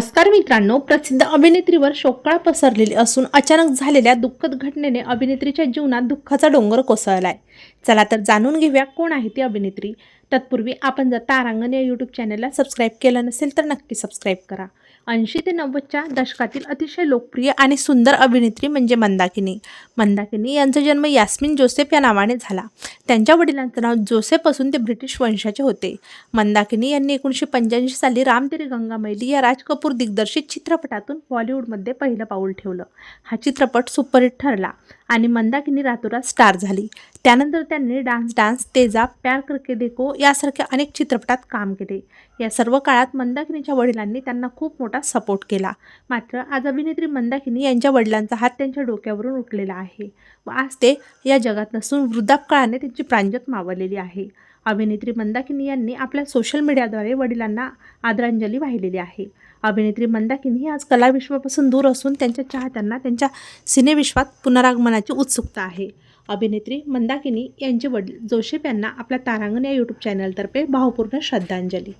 नमस्कार मित्रांनो प्रसिद्ध अभिनेत्रीवर शोकळा पसरलेली असून अचानक झालेल्या दुःखद घटनेने अभिनेत्रीच्या जीवनात दुःखाचा डोंगर कोसळलाय. चला तर जाणून घेऊया कोण आहे ती अभिनेत्री. तत्पूर्वी आपण जर तारांगण या यूट्यूब चॅनलला सबस्क्राईब केलं नसेल तर नक्की सबस्क्राईब करा. ऐंशी ते नव्वदच्या दशकातील अतिशय लोकप्रिय आणि सुंदर अभिनेत्री म्हणजे मंदाकिनी. मंदाकिनी यांचा जन्म यास्मिन जोसेफ या नावाने झाला. त्यांच्या वडिलांचं नाव जोसेफ असून ते ब्रिटिश वंशाचे होते. मंदाकिनी यांनी एकोणीसशे पंच्याऐंशी साली राम तेरी गंगा मैली या राज कपूर दिग्दर्शित चित्रपटातून बॉलिवूडमध्ये पहिलं पाऊल ठेवलं. हा चित्रपट सुपरहिट ठरला. आणि मंदाकिनी रातोरात स्टार झाली. त्यानंतर त्यांनी डान्स डान्स तेजा प्यार करके देखो यासारख्या अनेक चित्रपटात काम केले. या सर्व काळात मंदाकिनीच्या वडिलांनी त्यांना खूप मोठा सपोर्ट केला. मात्र आज अभिनेत्री मंदाकिनी यांच्या वडिलांचा हात त्यांच्या डोक्यावरून उठलेला आहे व आज ते या जगात नसून वृद्धापकाळाने त्यांची प्रांजत मावळलेली आहे. अभिनेत्री मंदाकिनी यांनी आपल्या सोशल मीडियाद्वारे वडिलांना आदरांजली वाहिलेली आहे. अभिनेत्री मंदाकिनी ही आज कलाविश्वापासून दूर असून त्यांच्या चाहत्यांना त्यांच्या सिनेविश्वात पुनरागमनाची उत्सुकता आहे. अभिनेत्री मंदाकिनी यांचे वडील जोशेफ यांना आपल्या तारांगण या यूट्यूब चॅनलतर्फे भावपूर्ण श्रद्धांजली.